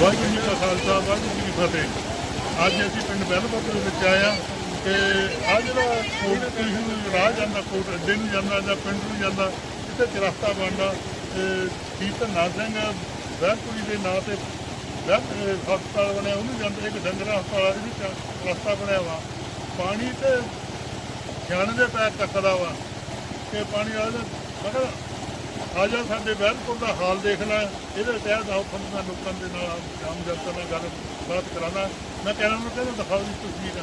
ਵਾਹਿਗੁਰੂ ਜੀ ਕਾ ਖਾਲਸਾ, ਵਾਹਿਗੁਰੂ ਜੀ ਕੀ ਫਤਿਹ। ਅੱਜ ਅਸੀਂ ਪਿੰਡ ਬਹਿਲਪੁਰ ਦੇ ਵਿੱਚ ਆਏ ਹਾਂ ਤੇ ਆ ਜਿਹੜਾ ਕੋਟ, ਤੁਸੀਂ ਰਾਹ ਜਾਂਦਾ ਕੋਟ, ਅੱਡੇ ਨੂੰ ਜਾਂਦਾ ਜਾਂ ਪਿੰਡ ਨੂੰ ਜਾਂਦਾ, ਇੱਥੇ ਇੱਕ ਰਸਤਾ ਬਣਦਾ, ਤੇ ਸ਼ਹੀਦ ਧੰਨਾ ਸਿੰਘ ਬਹਿਲਪੁਰੀ ਦੇ ਨਾਂ ਤੇ ਬਹਿਲ ਹਸਪਤਾਲ ਬਣਿਆ, ਉਹਨੂੰ ਜਾਂਦਾ, ਇੱਕ ਡੰਗਰ ਹਸਪਤਾਲ ਇਹ ਵੀ ਰਸਤਾ ਬਣਿਆ ਵਾ। ਪਾਣੀ ਤੇ ਸਿਆਣੇ ਦੇ ਪੈਰ ਟੱਕਦਾ ਵਾ, ਤੇ ਪਾਣੀ ਵਾਲੇ ਮਗਰ ਆ ਸਾਡੇ ਬਹਿਲਪੁਰ ਦਾ ਹਾਲ ਦੇਖਣਾ ਇਹਦੇ ਤਹਿਤ ਆਓ, ਤੁਹਾਨੂੰ ਮੈਂ ਲੋਕਾਂ ਦੇ ਨਾਲ ਆਮ ਜਨਤਾ ਨਾਲ ਗੱਲ ਬਾਤ ਕਰਾਣਾ ਮੈਂ ਕਹਿਣਾ ਨੂੰ ਕਹਿੰਦਾ ਦਿਖਾਓ ਜੀ ਤਸਵੀਰ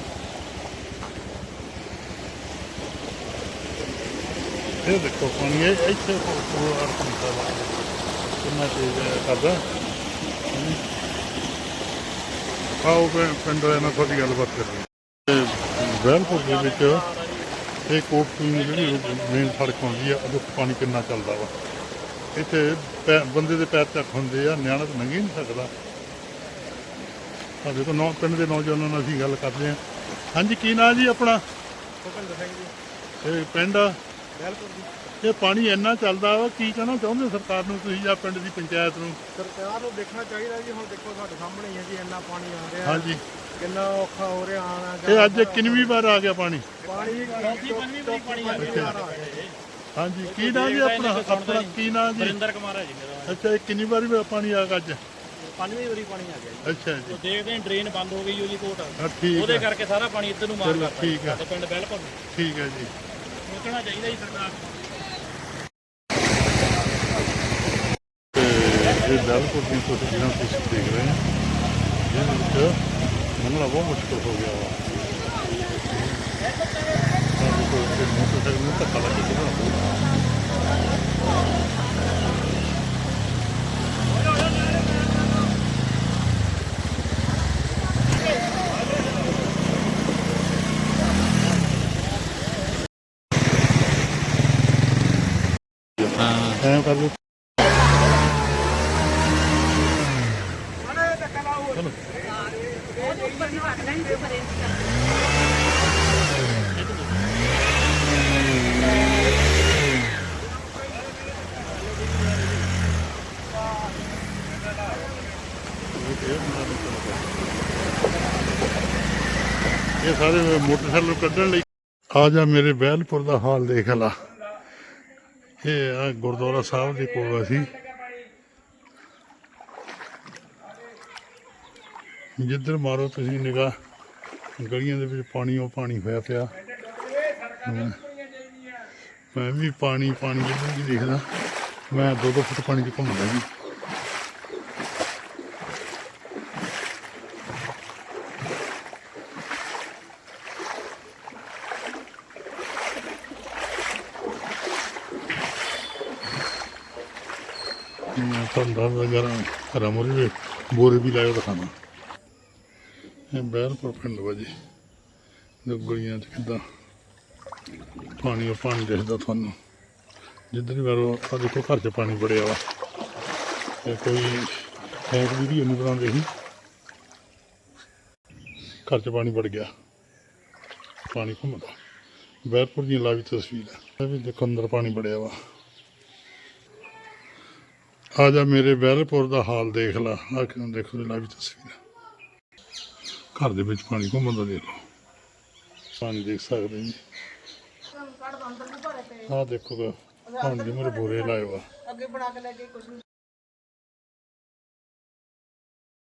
ਇਹ ਦੇਖੋ ਪਾਣੀ, ਇਹ ਇੱਥੇ ਕੋਲ ਅਰਥ ਹੁੰਦਾ ਵਾ ਕਿੰਨਾ ਤੇਜ਼ ਕਰਦਾ। ਆਓ ਪਿੰਡ ਵਾਲਿਆਂ ਨਾਲ ਤੁਹਾਡੀ ਗੱਲਬਾਤ ਕਰੀਏ। ਬਹਿਲਪੁਰ ਦੇ ਵਿੱਚ ਇਹ ਕੋਟ ਤੋਂ ਜਿਹੜੀ ਮੇਨ ਸੜਕ ਆਉਂਦੀ ਆ, ਉਹਦੇ ਪਾਣੀ ਕਿੰਨਾ ਚੱਲਦਾ ਵਾ? ਇੱਥੇ ਪੈ- ਬੰਦੇ ਦੇ ਪੈਰ ਤੱਕ ਹੁੰਦੇ ਆ ਨਿਆਣਾ ਤਾਂ ਲੰਘ ਹੀ ਨਹੀਂ ਸਕਦਾ। ਸਾਡੇ ਤੋਂ ਨੌ ਪਿੰਡ ਦੇ ਨੌਜਵਾਨਾਂ ਨਾਲ ਅਸੀਂ ਗੱਲ ਕਰਦੇ ਆ ਹਾਂਜੀ ਕੀ ਨਾਂ ਜੀ ਆਪਣਾ? ਭੁਪਿੰਦਰ ਸਿੰਘ ਜੀ। ਇਹ ਪਿੰਡ ਬਿਲਕੁਲ ਜੀ। ਇਹ ਪਾਣੀ ਇੰਨਾ ਚੱਲਦਾ ਵਾ ਕੀ ਕਹਿਣਾ ਚਾਹੁੰਦੇ ਸਰਕਾਰ ਨੂੰ ਤੁਸੀਂ ਜਾਂ ਪਿੰਡ ਦੀ ਪੰਚਾਇਤ ਨੂੰ? ਸਰਕਾਰ ਨੂੰ ਦੇਖਣਾ ਚਾਹੀਦਾ ਜੀ ਹੁਣ ਦੇਖੋ ਸਾਡੇ ਸਾਹਮਣੇ ਹੀ ਹੈ ਜੀ ਇੰਨਾ ਪਾਣੀ ਆ ਰਿਹਾ। ਹਾਂਜੀ। ਕਿੰਨਾ ਔਖਾ ਹੋ ਰਿਹਾ ਆਣਾ ਇਹ ਅੱਜ ਕਿੰਨਵੀਂ ਵਾਰ ਆ ਗਿਆ ਪਾਣੀ? ਪਾਣੀ ਚੌਥੀ ਪੰਜਵੀਂ ਵਾਰੀ ਪਾਣੀ ਆ ਰਿਹਾ ਹਾਂਜੀ ਕੀ ਨਾਂ ਜੀ ਆਪਣਾ? ਆਪਣਾ ਕੀ ਨਾਂ ਜੀ? ਵਰਿੰਦਰ ਕੁਮਾਰ ਹੈ ਜੀ ਮੇਰਾ ਅੱਛਾ ਇਹ ਕਿੰਨੀ ਵਾਰੀ ਪਾਣੀ ਆ ਗਿਆ ਅੱਜ? ਪੰਜਵੀਂ ਵਾਰੀ ਪਾਣੀ ਆ ਗਿਆ ਜੀ। ਅੱਛਾ ਜੀ। ਉਹ ਦੇਖਦੇ ਹਾਂ ਡਰੇਨ ਬੰਦ ਹੋ ਗਈ ਉਹਦੀ ਕੋਟ। ਹਾਂ, ਠੀਕ ਉਹਦੇ ਹੈ ਕਰਕੇ ਸਾਰਾ ਪਾਣੀ ਇੱਧਰ ਨੂੰ ਮਾਰ ਕਰਤਾ ਠੀਕ। ਸਾਡੇ ਪਿੰਡ ਬਿਲਕੁਲ ਠੀਕ ਹੈ ਜੀ। ਸੋਚਣਾ ਚਾਹੀਦਾ ਜੀ ਸਰਕਾਰ ਇਹ ਬਿਲਕੁਲ ਦੀ ਤਸਵੀਰਾਂ ਤੁਸੀਂ ਦੇਖ ਰਹੇ ਹੋ ਜਿਹਦੇ ਵਿੱਚ ਮੰਨਣਾ ਬਹੁਤ ਮੁਸ਼ਕਲ ਹੋ ਗਿਆ ਵਾ। ਮੋਟਰਸਾਈਕਲ ਨੂੰ ਧੱਕਾ ਹਾਂ। ਐਂ ਕਰ ਲਓ। ਇਹ ਸਾਰੇ ਮੋਟਰਸਾਈਕਲ ਕੱਢਣ ਲਈ ਆ ਜਾ ਮੇਰੇ ਬਹਿਲਪੁਰ ਦਾ ਹਾਲ ਦੇਖ ਲਾ। ਇਹ ਆ ਗੁਰਦੁਆਰਾ ਸਾਹਿਬ ਦੇ ਕੋਲ ਅਸੀਂ। ਜਿੱਧਰ ਮਾਰੋ ਤੁਸੀਂ ਨਿਗਾਹ, ਗਲੀਆਂ ਦੇ ਵਿੱਚ ਪਾਣੀ ਉਹ ਪਾਣੀ ਹੋਇਆ ਪਿਆ। ਮੈਂ- ਵੀ ਪਾਣੀ ਪਾਣੀ ਜਿੱਧਰ ਵੀ ਦੇਖਦਾ, ਮੈਂ ਦੋ ਦੋ ਫੁੱਟ ਪਾਣੀ 'ਚ ਘੁੰਮਦਾ ਜੀ। ਮੈਂ ਤੁਹਾਨੂੰ ਦੱਸਦਾ ਘਰਾਂ ਮੁਰੇ ਵੀ ਬੋਰੇ ਵੀ ਲਾਇਓ ਦਿਖਾਣਾ ਇਹ ਬਹਿਲਪੁਰ ਪਿੰਡ ਵਾ ਜੀ। ਗਲੀਆਂ 'ਚ ਕਿੱਦਾਂ ਪਾਣੀ ਉਹ ਪਾਣੀ ਦਿਖਦਾ ਤੁਹਾਨੂੰ। ਜਿੱਧਰ ਵੀ ਵਾਰੋ ਆ ਦੇਖੋ ਘਰ 'ਚ ਪਾਣੀ ਬੜਿਆ ਵਾ। ਇਹ ਕੋਈ ਫੇਕ ਵੀਡੀਓ ਨਹੀਂ ਬਣਾਉਂਦੇ ਸੀ ਘਰ 'ਚ ਪਾਣੀ ਵੜ ਗਿਆ। ਪਾਣੀ ਘੁੰਮਦਾ। ਬਹਿਲਪੁਰ ਦੀ ਲਾਈਵ ਤਸਵੀਰ। ਹੈ ਇਹ ਵੀ ਦੇਖੋ ਅੰਦਰ ਪਾਣੀ ਬੜਿਆ ਵਾ। ਆ ਜਾ ਮੇਰੇ ਬਹਿਲਪੁਰ ਦਾ ਹਾਲ ਦੇਖ ਲਾ। ਆ ਕਿਉਂ ਦੇਖੋ ਜੀ ਲਾਈਵ ਤਸਵੀਰ ਘਰ ਦੇ ਵਿੱਚ ਪਾਣੀ ਘੁੰਮਦਾ ਦੇਖ ਲਓ। ਪਾਣੀ ਦੇਖ ਸਕਦੇ ਜੀ। ਆ ਦੇਖੋ ਪਾਣੀ ਦੇ ਮੇਰੇ ਬੋਰੇ ਲਾਏ ਵਾ। ਅੱਗੇ ਬਣਾ ਕੇ ਲੈ ਕੇ ਕੁਝ